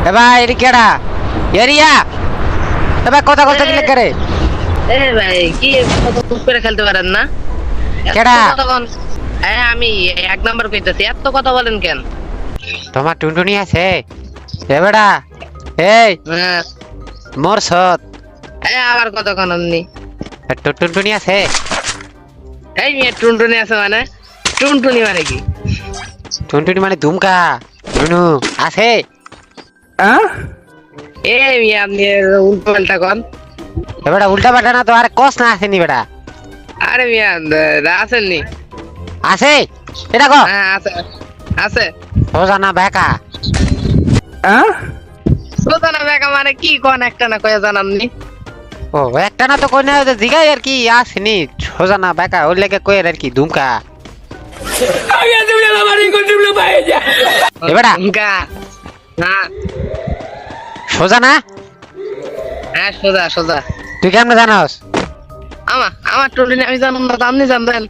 এ ভাই এটি কেডা? এরিয়া? এ ভাই কথা কথা কি লেখা রে এ ভাই কি করে খেলতে পারেন না? কেডা? কথা হ্যাঁ আমি এক নাম্বার কইতেছি এত কথা বলেন কেন? তোমার টুনটুনি আছে? এ বেড়া এই হ্যাঁ। মোর সত এ আবার কত কোন টুনটুনি আছে? এই মেয়ে টুনটুনি আছে মানে? টুনটুনি মানে কি? টুনটুনি মানে দুমকা টুনু আছে? এ মেয়ে আপনি উল্টো পাল্টা কন। এ উল্টা পাল্টা না তো আর কস না আসেনি বেড়া আরে মিয়া আসেননি। আছে এটা কো। হ্যাঁ আছে আছে। সোজা না বেকা সোজানা বেকা মানে কি কোন একটা না কয়ে জানাননি ও একটা না তো কই না জিগাই আর কি আসেনি। সোজা না বেকা ওর লেগে কই আর কি বেড়া গা সোজা না? হ্যাঁ সোজা সোজা। তুই কেমন জানোস? আমার আমার টুনটুনি আমি জানুন না আপনি জানবেন।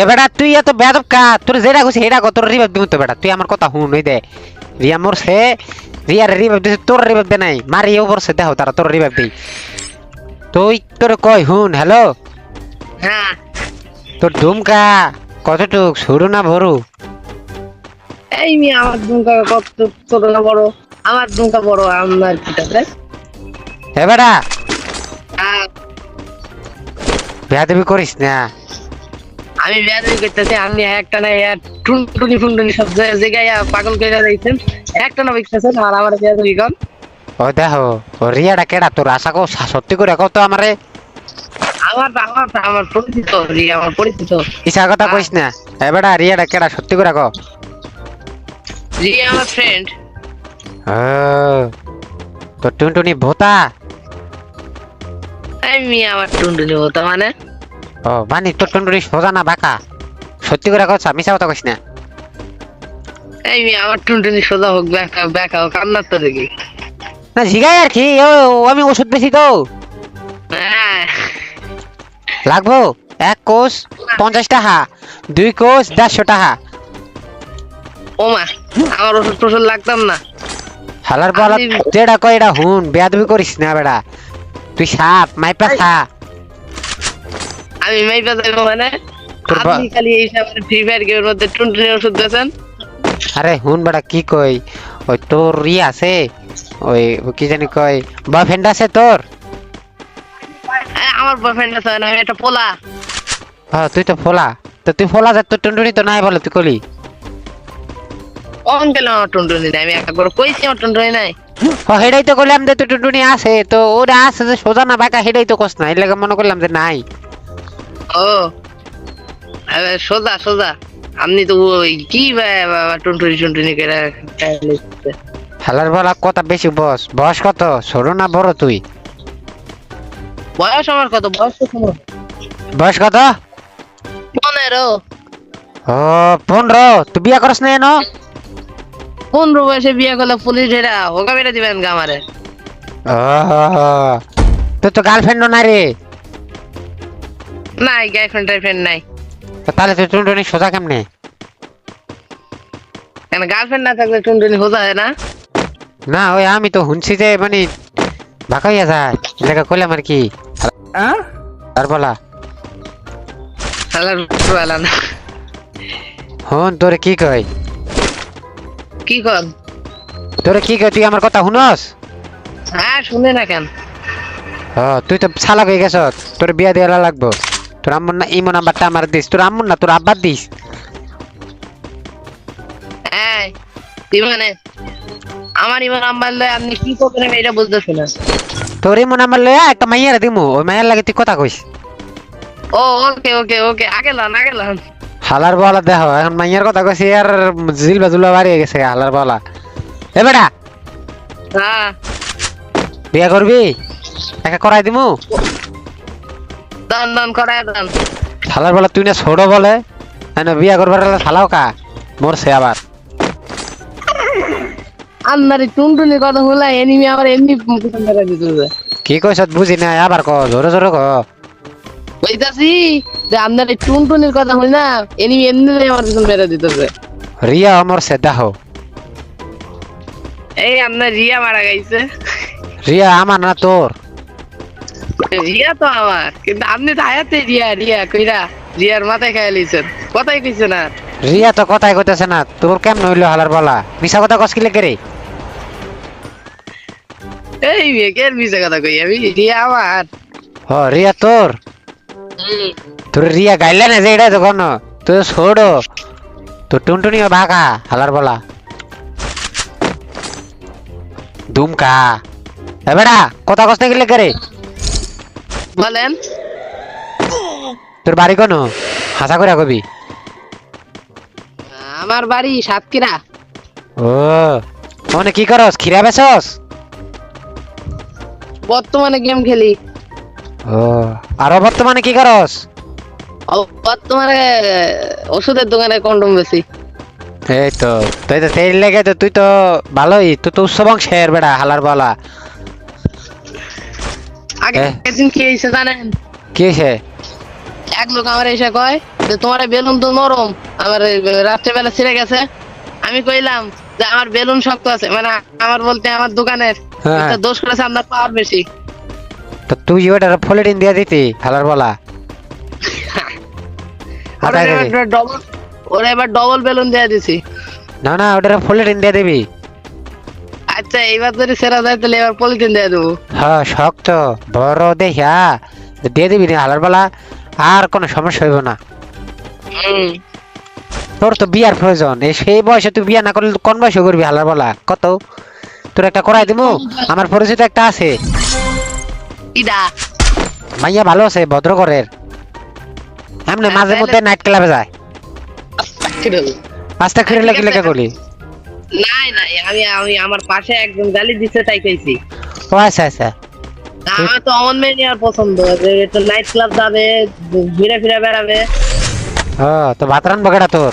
এ বেটা তুই এত বেদব কা তোর যেটা খুশি সেটা কত রিভাব দিমু তো বেটা। তুই আমার কথা হুন ওই দে। রিয়া মরছে রিয়ার রিভাব দিছে তোর রিভাব দে নাই। মারি ও পড়ছে দেখো তারা তোর রিভাব দেই। তুই তোর কই হুন হ্যালো? হ্যাঁ। তোর ধুমকা কতটুক সরু না ভরু? এই আমার দুঙ্কা কত ছোট না বড়? আমার বড় আমার বেটা। হ্যাঁ বেয়াদবি করিস না। আমি করতেছি আপনি একটা না টুনটুনি ফুনটুনি সব জায়গায় পাগল করে দিয়েছেন একটা না বিকতেছেন আর আমার ও দেখো ও রিয়াটা কেডা তোর? আশা কো সত্যি করে কত আমারে। আমার আমার আমার পরিচিত রি আমার পরিচিত। ইসা কথা কইস না। এ বেটা রিয়াটা কেডা? সত্যি করে কো রি আমার ফ্রেন্ড তোর টুনটুনি ভোতা আমি আমার টুনটুনি হতো মানে ও বানি তোর টুনটুনি সোজা না বাঁকা সত্যি করে কথা মিশা কথা কইস না এই মি আমার টুনটুনি সোজা হোক ব্যাকা ব্যাকা হোক আপনার তো দেখি। না জিগাই আর কি ও ও, আমি ওষুধ বেশি তো হ্যাঁ। লাগবো? এক কোষ পঞ্চাশ টাকা দুই কোষ দেড়শো টাকা। ওমা। আমার ওষুধ টষুধ লাগতাম না। হালার আমি- যেটা কয় এটা হুন বেয়াদবি করিস না বেড়া। তুই সাপ মাইপা খা। আমি মাইপা যাইবো মানে? আপনি খালি এই সামনে ফ্রি ফায়ার গেমের মধ্যে ওষুধ দিয়েছেন আরে হুন বেড়া কি কই? ওই তোর ই আছে ওই কি জানি কয় বয়ফ্রেন্ড আছে তোর? আমার বয়ফ্রেন্ড আছে না আমি একটা পোলা। হ্যাঁ তুই তো ফোলা তো তুই ফোলা যা তোর টুনটুনি তো নাই বলে তুই কলি? কখন গেলাম আমার টুনটুনি নাই আমি একবার কইছি আমার টুনটুনি নাই। হেডাই তো করলাম যে তোর টুনটুনি আছে তো ওরা আছে যে সোজা না বাঁকা হেডাই তো কস না এর লাগে মনে করলাম যে নাই। ও সোজা সোজা। আপনি তো ওই কি টুনটুনি টুনটুনি করে হালার বলা কথা বেশি বস বয়স কত? ছোট না বড় তুই? বয়স আমার কত? বয়স তো তোমার বয়স কত? পনেরো। ও পনেরো তুই বিয়া করস না এনো? পনেরো বয়সে বিয়ে করলে পুলিশ এরা হোকা বেড়ে দিবেন গা আমারে? তোর তো গার্লফ্রেন্ডও নাই রে। নাই গার্লফ্রেন্ড টাইফ্রেন্ড নাই। তাহলে তুই টুনটুনি সোজা কেমনে? কেন গার্লফ্রেন্ড না থাকলে টুনটুনি হোজা হয় না? না ওই আমি তো শুনছি যে মানে বাঁকা হইয়া যায়। এলাকা কইলাম আর কি। আর বলা। শালার বেলা না। হন তোরে কি কই কি কর? তোরে কি কই তুই আমার কথা শুনস? হ্যাঁ শুনে না কেন? ও তুই তো শালা হয়ে গেছ তোর বিয়া দেওয়া লাগবো। তোর আম্মুর না ইমো নাম্বারটা আমার দিস। তোর আম্মুর না তোর আব্বার দিস। হ্যাঁ তুই মানে? আমার ইমান নাম্বার লয় আপনি কি করবেন এটা বুঝতেছি না। তোর ইমো নাম্বার লইয়া একটা মাইয়ারে দিমু। ওই মাইয়ার লাগে তুই কথা কইস। ও ওকে ওকে ওকে। আগে লান আগে লান। হালার বলা দেহ এখন মাইয়ার কথা কইছি আর জিলবা জুলবা বাড়ি গেছে হালার বলা। এ বেটা! হ্যাঁ। বিয়া করবি? একা করাই দিমু? দান দান করায় দান। হালার বলা তুই না ছোট বলে এনে বিয়া করবার হলে ফালাও কা? মরছে আবার। আপনার এই টুনটুনির কথা হলা এনিমি আবার এমনি কি কইছ বুঝি না আবার ক জোরে জোরে ক। কইতাছি যে আপনার এই টুনটুনির কথা হই না এনিমি এমনি আমার পিছন মেরে দিতেছে। রিয়া দেহ এই আপনার রিয়া মারা গেছে। রিয়া আমার না তোর। রিয়া তো আমার কিন্তু আপনি তো রিয়া রিয়া কইরা রিয়ার মাথায় খেয়ে লিছেন কথাই কইছেন আর রিয়া তো কথাই কইতেছে না তোর কেমন হইল হালার বলা? মিশা কথা কস কিলে করে এই মেয়েকের মিশে কথা কই আমি রিয়া আমার। হ রিয়া তোর। তোর রিয়া গাইলে না যে এটা তো কোন। তুই ছোড়ো তোর টুনটুনি ভাগা হালার বলা। দুমকা। এ বেড়া কথা না কিলে করে? বলেন। তোর বাড়ি কোন? হাসা করে কবি। আমার বাড়ি সাতক্ষীরা। ও মনে কি করস? খিরা বেছস বর্তমানে গেম খেলি। ও আর বর্তমানে কি করস? ওষুধের দোকানে কন্ডম বেশি এই তো তুই তো লেগে তো তুই তো ভালোই তুই তো উচ্চ বংশের বেড়া হালার বলা। আগে হ্যাঁ। একদিন কি হয়েছে জানেন? কি হয়েছে? এক লোক আমার এসে কয় যে তোমার বেলুন তো নরম আমার এই রাত্রেবেলা ছিঁড়ে গেছে। আমি কইলাম যে আমার বেলুন শক্ত আছে মানে আমার বলতে আমার দোকানের হ্যাঁ। দোষ করেছে আপনার পাওয়ার বেশি। তো তুই ওটার ফলেটিন দিয়ে দিতি হালার বলা। ওরা হাতায় ডবল ওরা এবার ডবল বেলুন দিয়ে দিছি। না না ওটার ফলেটিন দিয়ে দিবি। আচ্ছা এইবার যদি সেরা যায় তাহলে এবার পলিথিন দিয়ে দেবো। হ্যাঁ শক্ত বড় দেখিয়া দিয়ে দিবি না হালার বলা আর কোনো সমস্যা হইব না। তোর তো বিয়ার প্রয়োজন সেই বয়সে তুই বিয়া না করলে কোন বয়সে করবি হালার বলা? কত? তোর একটা করাই দিমু? আমার পরিচিত একটা আছে। মাইয়া ভালো আছে ভদ্রগরের। এমনি মাঝে মধ্যে নাইট ক্লাবে যায়। পাঁচটা ফিরে লেগে লেগে করলি নাই নাই আমি আমি আমার পাশে একজন গালি দিচ্ছে তাই কইছি। ও আচ্ছা আচ্ছা। আমার তো অমন মেয়ে নেওয়ার পছন্দ যে একটু নাইট ক্লাব যাবে ঘুরে ফিরে বেড়াবে। ও তো ভাত কেটা তোর?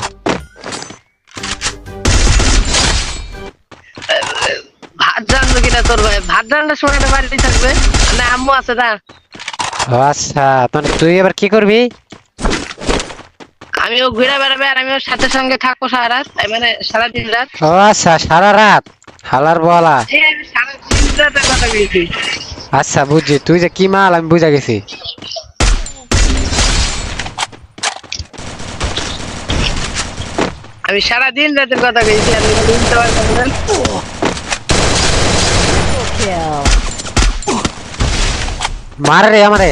ভাত রান্না কিনা তোর ভাই? ভাত রান্নার একটা বাড়িতে থাকবে। না আম্মু আছে না আচ্ছা মানে তুই এবার কি করবি? আমিও ঘুরে বেড়াবে আর আমি ওর সাথে সঙ্গে থাকব সারা রাত মানে সারাদিন রাত। ও আচ্ছা সারা রাত? হালার বলা। আমি কথা বলছি। আচ্ছা বুঝছি। তুই যে কি মাল আমি বুঝা গেছি। আমি সারাদিন রাতের কথা বলছি উল্টো পাল্টা বলেন। মার রে আমারে।